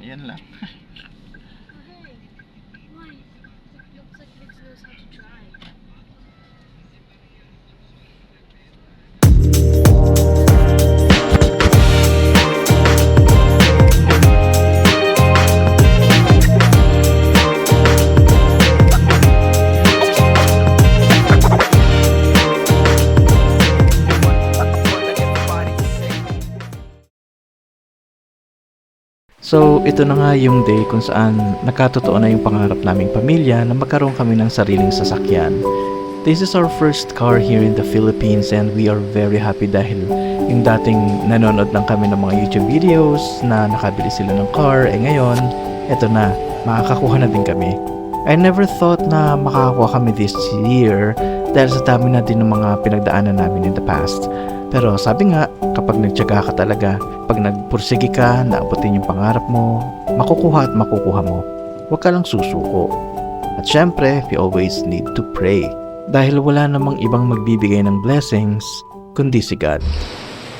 yan lang. Okay. Why? It looks knows how to drive. So, ito na nga yung day kung saan nakatotoo na yung pangarap naming pamilya na magkaroon kami ng sariling sasakyan. This is our first car here in the Philippines and we are very happy dahil yung dating nanonood lang kami ng mga YouTube videos na nakabili sila ng car, eh ngayon, eto na, makakakuha na din kami. I never thought na makakakuha kami this year dahil sa dami na din ng mga pinagdaanan namin in the past. Pero sabi nga, kapag nagtyaga ka talaga, pag nagpursige ka, naabutin yung pangarap mo, makukuha at makukuha mo. Huwag ka lang susuko. At syempre, we always need to pray. Dahil wala namang ibang magbibigay ng blessings, kundi si God.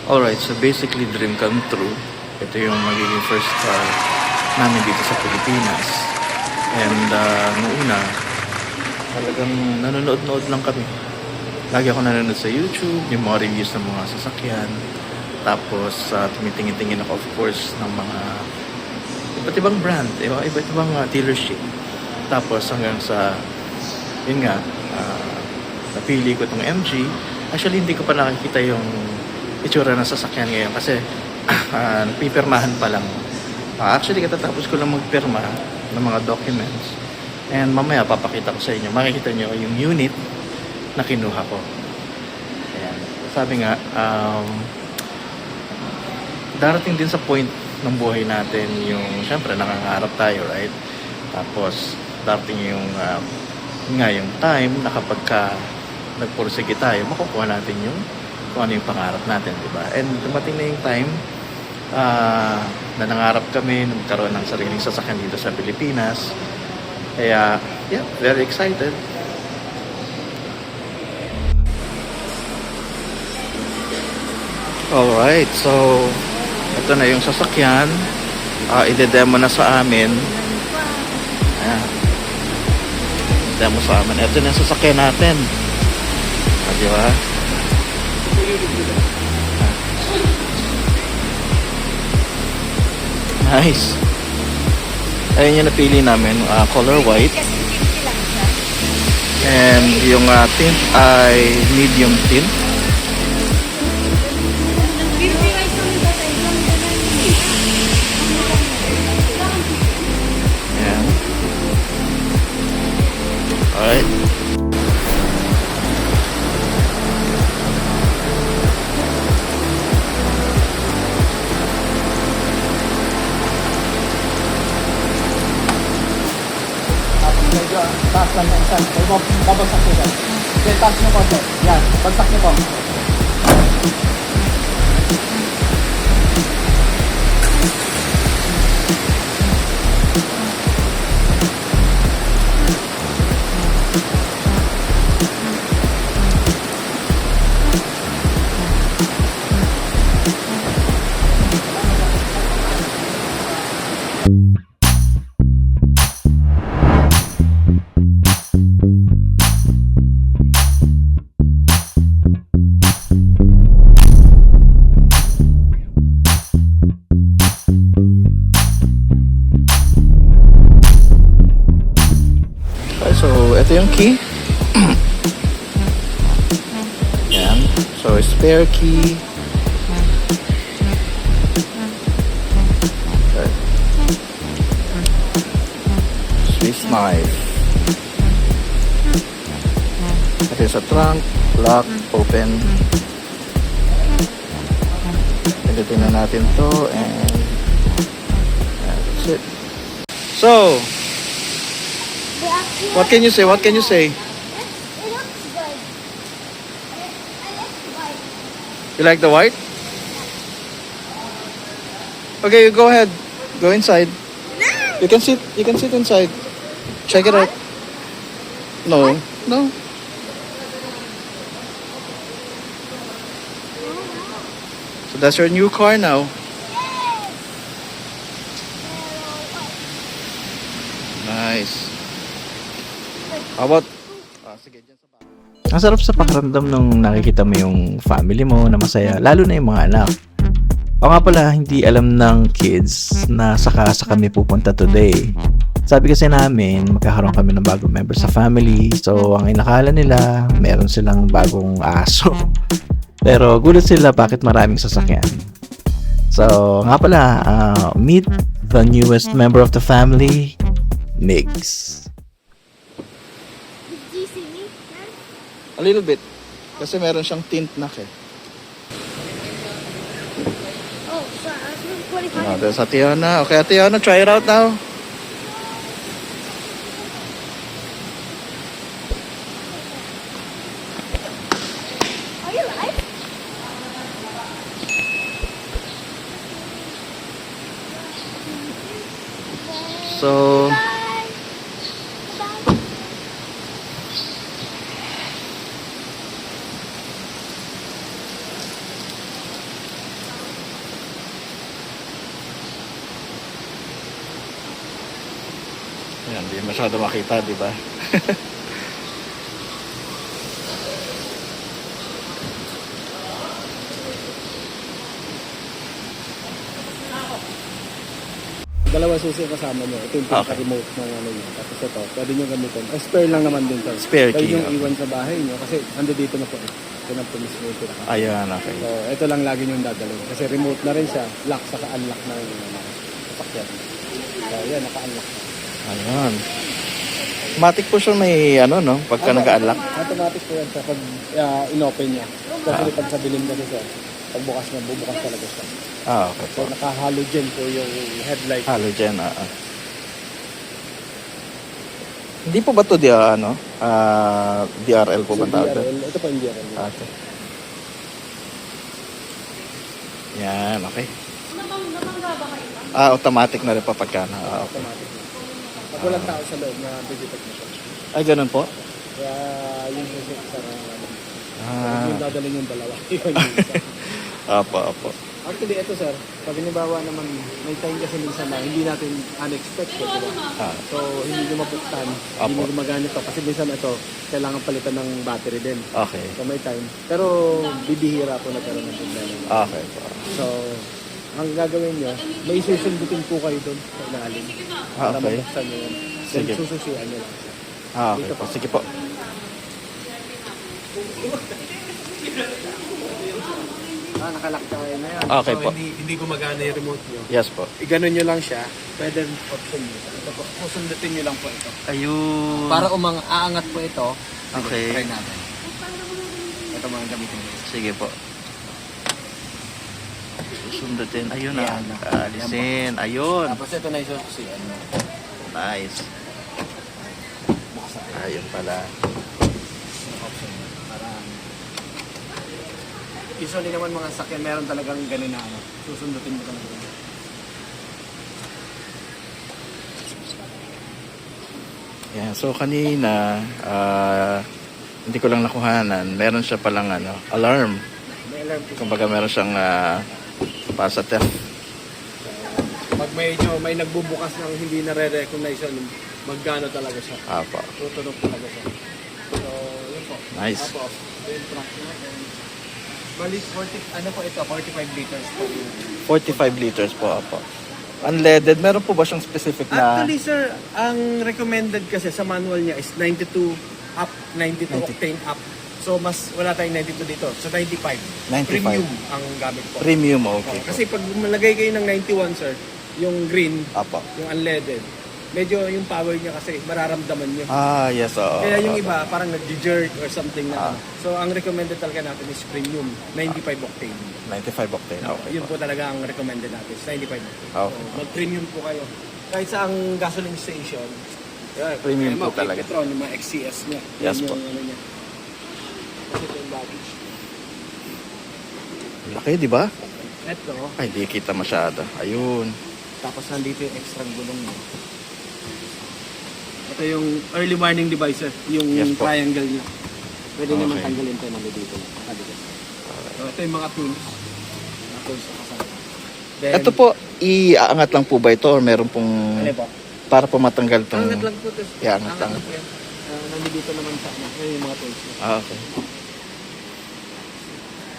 Alright, so basically dream come true. Ito yung magiging first car namin dito sa Pilipinas. And uh, noong una, talagang nanonood-nood lang kami. Lagi ako nanonood sa YouTube, yung mga reviews ng mga sasakyan. Tapos, uh, tumitingin-tingin ako of course ng mga iba't ibang brand, iba, iba't ibang uh, dealership. Tapos hanggang sa, yun nga, uh, napili ko itong MG. Actually, hindi ko pa nakikita yung itsura ng sasakyan ngayon kasi uh, pipirmahan pa lang. Uh, actually, katatapos ko lang magpirma ng mga documents. And mamaya papakita ko sa inyo. Makikita nyo yung unit na kinuha ko. Ayan. Sabi nga, um, darating din sa point ng buhay natin yung, syempre, nangangarap tayo, right? Tapos, darating yung, um, nga, yung time na kapag ka nagpursige tayo, makukuha natin yung kung ano yung pangarap natin, di ba? And dumating na yung time ah, na nangarap kami na magkaroon ng sariling sasakyan dito sa Pilipinas. Kaya, yeah, very excited. Alright, so ito na yung sasakyan. Uh, ide-demo na sa amin. Ayan. Demo sa amin. Ito na yung sasakyan natin. Ah, di ba? Ah. Nice. Ayun yung napili namin, uh, color white. And yung uh, tint ay medium tint. Taas nyo konti. Yan, bagsak nyo po. So spare key. Swiss knife. Yung sa trunk, lock, open. Pindutin na natin to and that's it. So, What can you say? What can you say? It looks good. I, I like white. You like the white? Okay, you go ahead. Go inside. You can sit. You can sit inside. Check it out. No, no. So that's your new car now. Nice. How about... Ah, sige, dyan. Ang sarap sa pakiramdam nung nakikita mo yung family mo na masaya, lalo na yung mga anak. O nga pala, hindi alam ng kids na saka sa kami pupunta today. Sabi kasi namin, magkakaroon kami ng bagong member sa family. So, ang inakala nila, meron silang bagong aso. Pero gulat sila bakit maraming sasakyan. So, nga pala, uh, meet the newest member of the family, Migs. Did you see me? Huh? A little bit. Kasi meron siyang tint na eh. Oh, sorry. I was doing 45. Ah, there's Atiana. Okay, Atiana, try it out now. Are you live? So, Ayan, hindi masyado makita, di ba? Dalawa susi kasama nyo. Ito yung Okay. pinaka-remote ng ano nyo. Tapos ito, pwede nyo gamitin. Eh, spare lang naman din to. Spare Pwede key, nyo okay. iwan sa bahay nyo kasi ando dito na po. eh. Ito na po mismo yung pinaka. Ayan, okay. So, ito lang lagi nyo dadalhin. Kasi remote na rin siya. Lock saka unlock na yung ano, sasakyan. So, yan, naka-unlock na. Ayan. Matic po siya may ano, no? Pagka nag-unlock. Automatic po yan sa pag uh, in-open niya. Kasi pag sa dilim kasi siya, pagbukas na, bubukas talaga siya. Ah, okay So, po. naka-halogen po yung headlight. Halogen, ah. ah. Hindi po ba to di, ah, ano? Ah, DRL po ba So, tawag doon? DRL, ito pa yung DRL. Ah, Okay. Yan, okay. Ah, automatic na rin pa pagka na. Ah, okay. Automatic. Walang tao sa loob, na na siya. Ay, ganun po? Kaya yung susi sa Ah, yung dadalhin yung dalawa. Yun yung isa. apo, apo. Actually, ito sir, pag halimbawa naman, may time kasi minsan na hindi natin unexpected, diba? Ah, So, hindi nyo mabuktan, Apo. hindi nyo gumagana ito. Kasi minsan ito, kailangan palitan ng battery din. okay. So, may time. Pero, bibihira po na ng problema. Okay po. So, ang gagawin nyo, may susundutin po kayo doon sa ilalim. Ah, Para okay. mabuksan nyo yun. Then, Sige. sususian nyo lang siya. Ah, okay po. Sige po. Ah, nakalock tayo na yan. Okay so, po. Hindi, hindi gumagana yung remote nyo. Yes po. Iganon nyo lang siya. Pwede option nyo. Ito po, susundutin nyo lang po ito. Ayun. Para umang aangat po ito, Okay. try natin. Ito mga gamitin nyo. Sige po. Susundutin. Ayun na. Yan. Alisin. Ayun. Tapos ito na yung sususian nyo. Nice. Ayun pala. Option nyo. Para Usually naman mga sakyan, meron talagang ganun na ano. Susundutin mo talaga. Yan. So kanina, ah, hindi ko lang nakuhanan. Meron siya palang ano, alarm. Kumbaga meron siyang uh, theft. Pag medyo may nagbubukas ng hindi na-recognize yun, maggano talaga siya. Apo. Tutunog talaga siya. So, yun po. Nice. Apo, yung truck natin. Bali, 40, ano po ito? 45 liters po. 45 liters po, apo. Unleaded, meron po ba siyang specific na... Actually, sir, ang recommended kasi sa manual niya is 92 up, 92 octane up. So, mas wala tayong 92 dito. So, 95. 95. Premium ang gamit po. Premium, okay. Kasi pag malagay kayo ng 91, sir, yung green, Apo. yung unleaded, medyo yung power niya kasi mararamdaman niyo. Ah, yes, oo. Kaya yung iba, parang nag-jerk or something na. Ah. So, ang recommended talaga natin is premium, 95 octane. 95 octane, okay. Yun po talaga ang recommended natin, is 95 octane. Okay. So, mag-premium po kayo. Kahit sa ang gasoline station, yeah, Premium po talaga. Petron, yung mga XCS niya. Yes Yun po. yung Ano niya. Kasi ito yung baggage. Laki, di ba? Ito, Ay, di kita masyado. Ayun. tapos nandito yung extra gulong mo. Ito yung early warning device, sir. Yung Yes po. triangle niya. Pwede naman Okay. tanggalin ito nandito. Nandito. So, ito yung mga tools. Mga tools na kasama. Then, Ito po, iaangat lang po ba ito or meron pong... Ano po? Para po matanggal tong... Angat lang po. Tapos, Iangat lang. po yan. Uh, nandito naman sa ano. Yan yung mga tools niya. Ah, okay.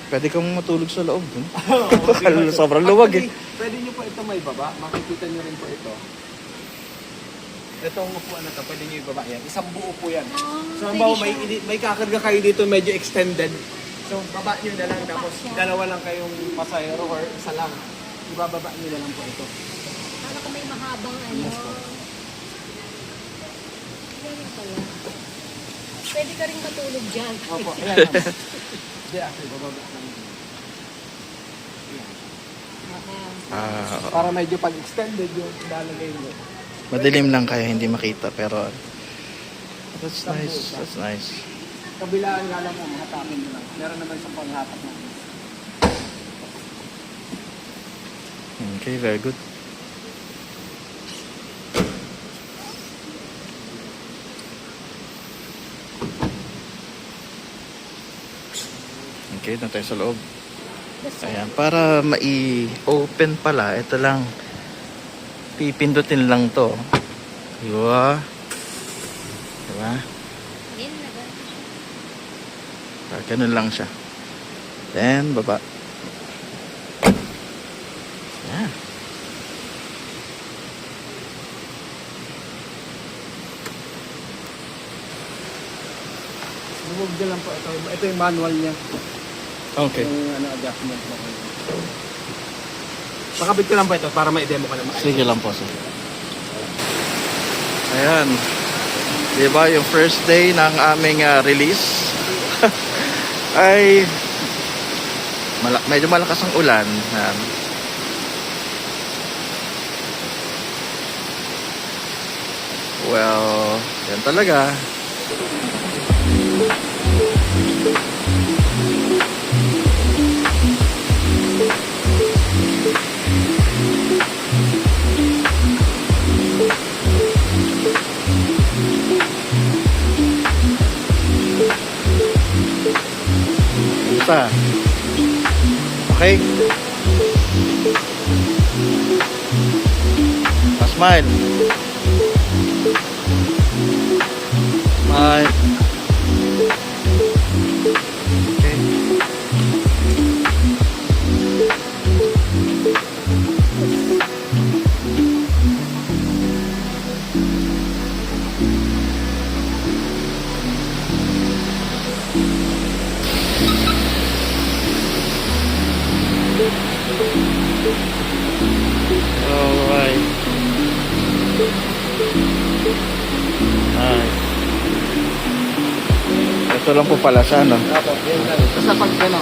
Pwede kang matulog sa loob dun. Sobrang luwag eh. Pwede nyo po ito may baba. Makikita nyo rin po ito. Itong upuan na to, pwede nyo ibaba yan. Isang buo po yan. Ah, So, pwede halimbawa, may, may kakarga kayo dito medyo extended. So, baba nyo na lang. Tapos, dalawa lang kayong pasayro or isa lang. Ibababa nyo na lang po ito. Para kung may mahabang ano. Ganyan pala. Pwede ka rin matulog dyan. Opo, ayan. Hindi, actually, bababa lang. Ah, Para medyo pag-extended yung lalagay nyo. madilim lang kaya hindi makita pero that's nice. That's nice. Kabilaan nga lang mo, mga tamin nyo lang. Meron naman isang panghatak na. Okay, very good. Okay, na tayo sa loob. Ayan, para mai-open pala, ito lang. Pipindutin lang to. Diba? Diba? Ah, ganun lang siya. Then, baba. Ayan. Nyo lang po ito. Ito yung manual niya. Okay. Yung ano, adjustment mo. Pakabit ko lang po ito para ma-demo ka naman. Sige lang po, sige. Ayan. Diba, yung first day ng aming ah, release ay mala- medyo malakas ang ulan. Ayan. Well, yan talaga. Isa. Okay? Pa-smile. Smile. Lang po pala siya, no? Opo, yun lang. Basta pag ano,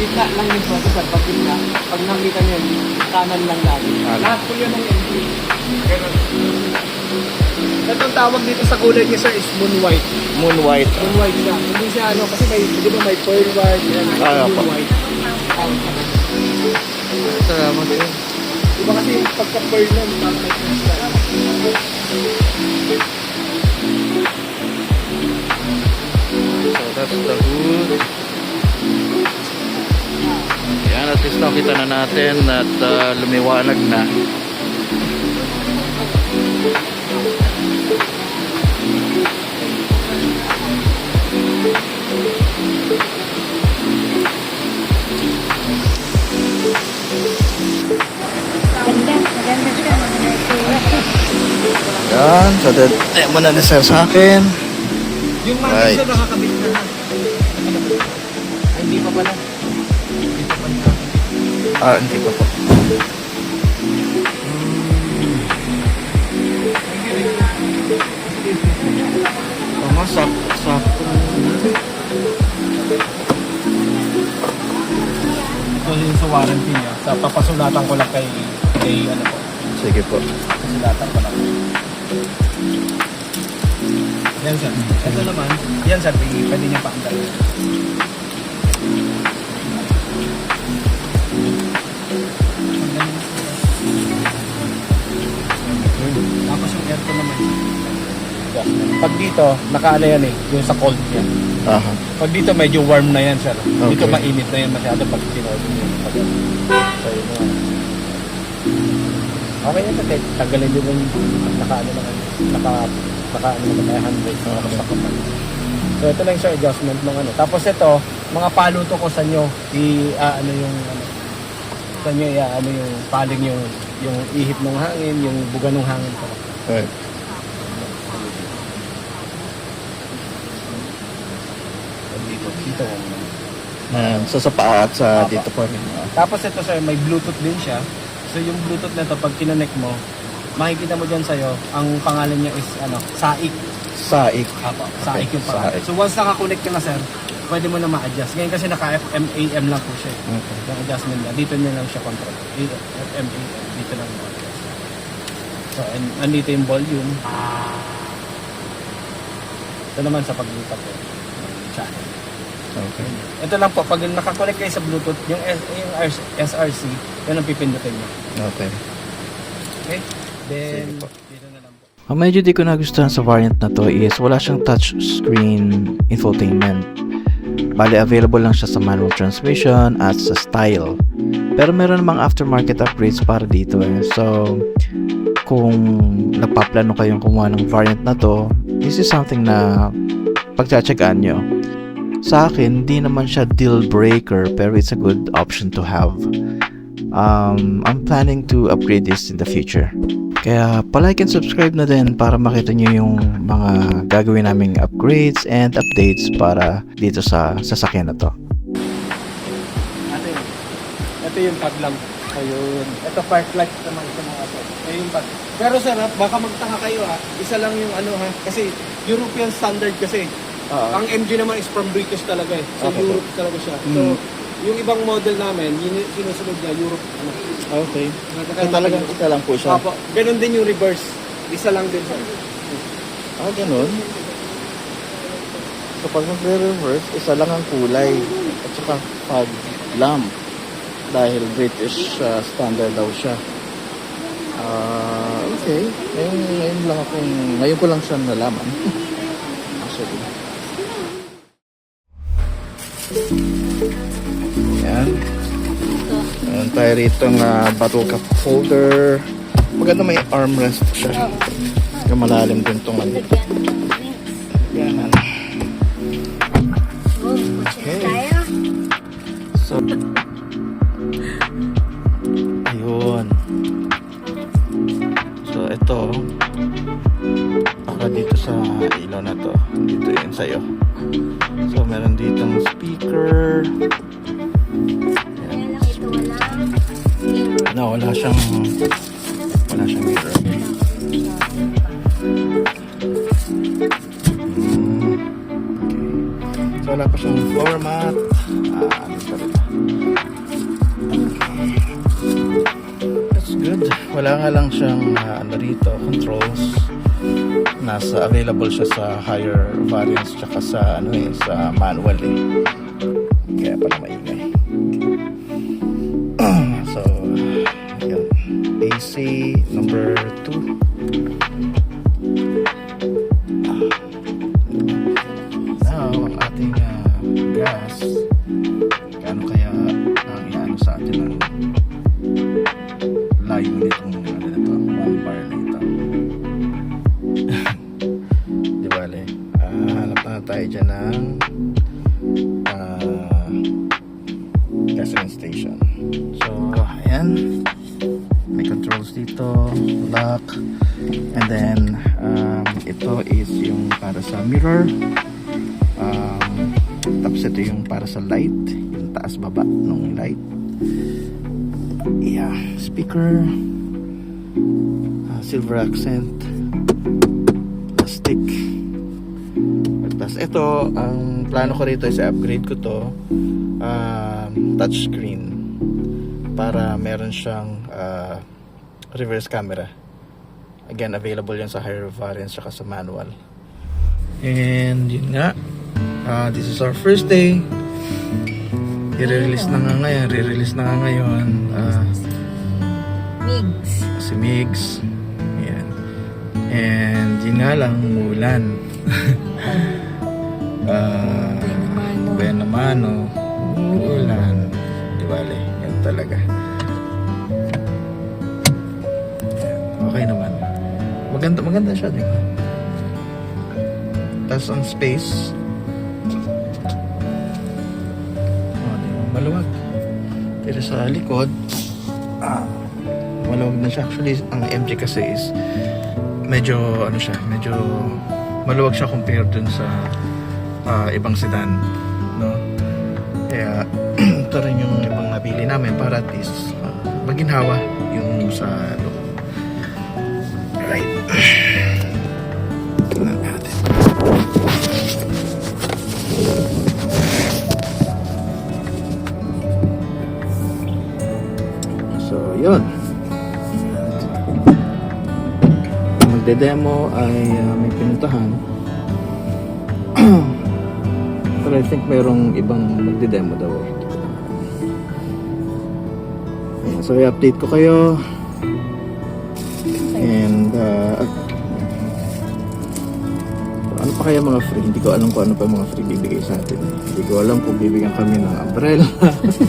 gitna lang yung photo sir, pag gitna, pag nakita nyo yun, kanan lang lagi. Kanan. Lahat po yun ng entry. Ganun. Itong tawag dito sa kulay niya sir is moon white. Moon white. Moon white siya. Hindi siya ano, kasi may, di ba may pearl white, yan, Ah, moon opo. white. Salamat po. Di ba kasi pagka pearl nun, parang may crystal. So that's the hood. Yan, at least nakita na natin at uh, lumiwanag na. Yan, so that, eh, muna ni sir sa akin. Yung mga right. nakakabit Ah, hindi pa po. Tama, sakto, sakto. Ito yung sa warranty niya. Sa papasulatan ko lang kay, kay ano po. Sige po. Pasulatan ko lang. Yan sir. Ito naman, yan sir, pwede, niya paandar. Aircon naman. Pag dito, nakaano yan eh, yung sa cold niya. Aha. Pag dito medyo warm na yan sir. Dito Okay. mainit na yan masyado pag tinodo mo. Pag, so, yun na. Okay na ito, kahit tanggalin din yung naka ano naman, naka, naka ano naman tayo, handbrake, mga nasa kapal. So ito lang siya adjustment ng ano. Tapos ito, mga paluto ko sa nyo, i ah, ano yung ano, sa nyo i ano yung paling yung yung ihip ng hangin, yung buga ng hangin ko. Right. Dito, dito ko so sa paa at sa Apa. dito po rin. Tapos ito sir, may Bluetooth din siya. So yung Bluetooth na to pag kinonect mo, makikita mo dyan sa'yo, ang pangalan niya is ano, SAIC. Saik. Apo, SAIC yung pangalan. SAIC. So once nakakonect ka na sir, pwede mo na ma-adjust. Ngayon kasi naka FM, AM lang po siya. eh. Okay. Yung adjustment niya, dito niya lang siya control. Dito, FM, AM, dito lang. So, and, andito yung volume. Ito naman sa paglipat ko. Channel. Okay. Ito lang po, pag nakakonect kayo sa Bluetooth, yung, S- yung RC SRC, yun ang pipindutin niyo. Okay. Okay? Then, dito na lang po. Ang medyo di ko nagustuhan sa variant na to is wala siyang touchscreen infotainment. Bali, available lang siya sa manual transmission at sa style. Pero meron namang aftermarket upgrades para dito eh. So, kung nagpaplano kayong kumuha ng variant na to, this is something na pagtsatsagaan nyo. Sa akin, di naman siya deal breaker pero it's a good option to have. Um, I'm planning to upgrade this in the future. Kaya palike and subscribe na din para makita nyo yung mga gagawin naming upgrades and updates para dito sa sasakyan na to. Yun. Ito yung lamp. Ayun. Ito park light naman sa mga sir. Ayun tag. Pero sir, ha, baka magtaka kayo ha. Isa lang yung ano ha. Kasi European standard kasi. Ang MG naman is from British talaga eh. So Okay. Europe talaga siya. So, yung ibang model namin, yun yung sinusunod niya, Europe. Ano, Okay. So talagang isa lang po siya. Apo, ganun din yung reverse. Isa lang din sir. Ah, ganun. So pag magre-reverse, isa lang ang kulay. At saka fog lamp. Dahil British uh, standard daw siya. Ah, okay. Ngayon, ngayon lang ako, ngayon ko lang siya nalaman. Actually. Yan. Meron tayo rito ng bottle cup holder. Maganda may armrest siya. Yung malalim din itong ano. Yan. Okay. So, sa ilaw na to. Dito yun sa'yo. So, meron ditong speaker. Mirror. No, wala siyang wala siyang mirror. Hmm. Okay. So wala pa siyang floor mat. Ah, ano. That's good. Wala nga lang siyang ah, ano rito, controls. Nasa available siya sa higher variants tsaka sa ano eh, sa manual eh. Kaya pala maingay. Dyan ng ah, gasoline station. So, ayan. May controls dito, lock. And then, um, ito is yung para sa mirror. Um, tapos ito yung para sa light. Yung taas baba ng light. Yeah, speaker. ah, silver accent. Ito, ang plano ko rito is upgrade ko to um, touchscreen para meron siyang uh, reverse camera. Again, available yan sa higher variants saka sa manual. And yun nga, uh, this is our first day. I-release na nga ngayon, re-release na nga ngayon. Uh, Migs. si Migs. Ayan. And yun nga lang, umulan. uh, Ben mano, umuulan. Di bale, yan talaga. okay naman. Maganda, maganda siya, di ba? Tapos ang space, oh, di ba? maluwag. Pero sa likod, ah, maluwag na siya. Actually, ang MG kasi is medyo, ano siya, medyo maluwag siya compared dun sa ah, ibang sedan, no? Kaya, ito rin yung ibang nabili namin para at least ah, maginhawa yung sa loob. Natin. So, yun. Magde-demo ay ah, may pinuntahan. Pero I think merong ibang magde-demo daw. Ayan, so, i-update ko kayo. And, uh, ano pa kaya mga free? Hindi ko alam kung ano pa mga free bibigay sa atin. Hindi ko alam kung bibigyan kami ng umbrella,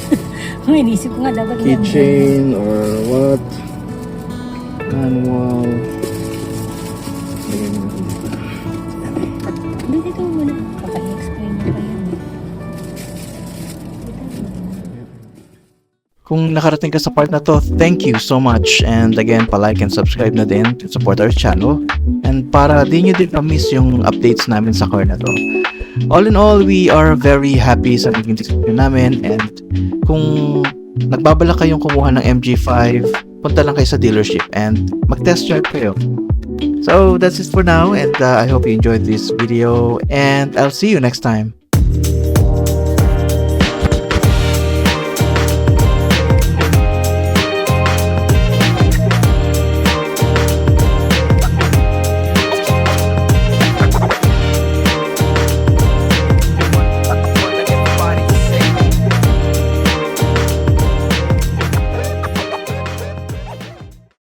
Ang inisip ko nga dapat keychain, or what. Manual. Kung nakarating ka sa part na to, thank you so much. And again, pa-like and subscribe na din to support our channel. And para di nyo din ma-miss yung updates namin sa car na to. All in all, we are very happy sa naging decision namin. And kung nagbabala kayong kumuha ng MG5, punta lang kayo sa dealership and mag-test drive kayo. So that's it for now and uh, I hope you enjoyed this video and I'll see you next time.